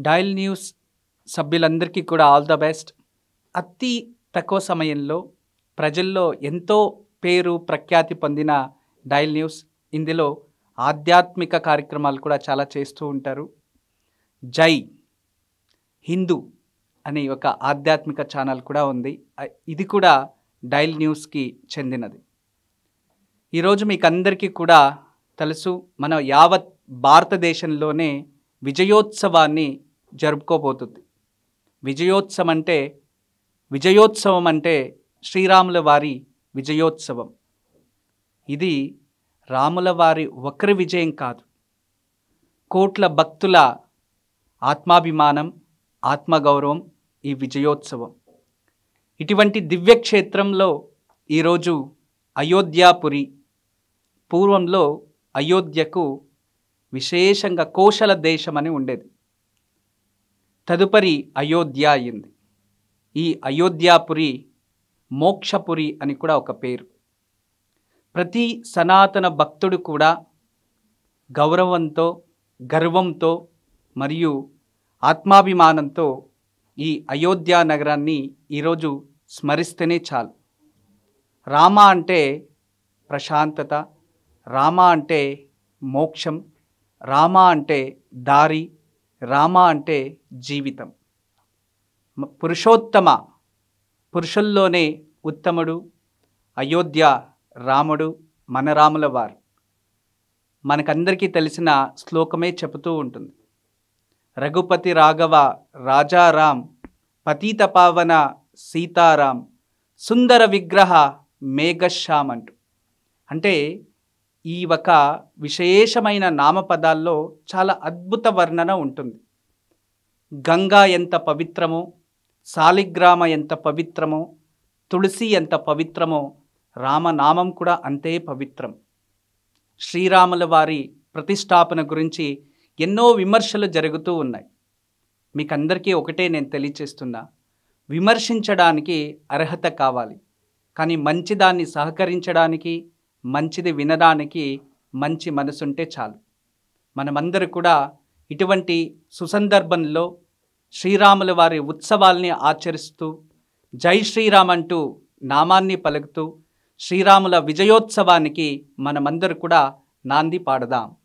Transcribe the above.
Dial news సభ్యులందరికీ కూడా all the best. అతి తక్కువ సమయంలో ప్రజల్లో ఎంతో పేరు ప్రఖ్యాతి పొందిన డైల్ న్యూస్ ఇందులో ఆధ్యాత్మిక కార్యక్రమాలు కూడా చాలా చేస్తూ ఉంటారు. జై హిందూ అనే ఒక ఆధ్యాత్మిక ఛానల్ కూడా ఉంది. ఇది కూడా డైల్ న్యూస్కి చెందినది. ఈరోజు మీకు అందరికీ కూడా తెలుసు మన యావత్ భారతదేశంలోనే విజయోత్సవాన్ని జరుపుకోబోతుంది. విజయోత్సవం అంటే విజయోత్సవం అంటే శ్రీరాముల వారి విజయోత్సవం. ఇది రాముల వారి ఒకరి విజయం కాదు. కోట్ల భక్తుల ఆత్మాభిమానం ఆత్మగౌరవం ఈ విజయోత్సవం. ఇటువంటి దివ్యక్షేత్రంలో ఈరోజు అయోధ్యాపురి పూర్వంలో అయోధ్యకు విశేషంగా కోశల దేశం అని ఉండేది. తదుపరి అయోధ్య అయింది. ఈ అయోధ్యాపురి మోక్షపురి అని కూడా ఒక పేరు. ప్రతి సనాతన భక్తుడు కూడా గౌరవంతో గర్వంతో మరియు ఆత్మాభిమానంతో ఈ అయోధ్య నగరాన్ని ఈరోజు స్మరిస్తేనే చాలు. రామ అంటే ప్రశాంతత రామ అంటే మోక్షం రామ అంటే దారి రామ అంటే జీవితం. పురుషోత్తమ పురుషుల్లోనే ఉత్తముడు అయోధ్య రాముడు మన రాముల వారు. మనకందరికీ తెలిసిన శ్లోకమే చెబుతూ ఉంటుంది. రఘుపతి రాఘవ రాజారాం పతీత పావన సీతారాం సుందర విగ్రహ మేఘశ్యామ్ అంటూ. అంటే ఈ ఒక విశేషమైన నామపదాల్లో చాలా అద్భుత వర్ణన ఉంటుంది. గంగా ఎంత పవిత్రమో సాలిగ్రామ ఎంత పవిత్రమో తులసి ఎంత పవిత్రమో రామనామం కూడా అంతే పవిత్రం. శ్రీరాముల వారి ప్రతిష్టాపన గురించి ఎన్నో విమర్శలు జరుగుతూ ఉన్నాయి. మీకందరికీ ఒకటే నేను తెలియచేస్తున్నా. విమర్శించడానికి అర్హత కావాలి. కానీ మంచిదాన్ని సహకరించడానికి మంచిది వినడానికి మంచి మనసుంటే చాలు. మనమందరూ కూడా ఇటువంటి సుసందర్భంలో శ్రీరాముల వారి ఉత్సవాల్ని ఆచరిస్తూ జై శ్రీరామ్ అంటూ నామాన్ని పలుకుతూ శ్రీరాముల విజయోత్సవానికి మనమందరూ కూడా నాంది పాడదాం.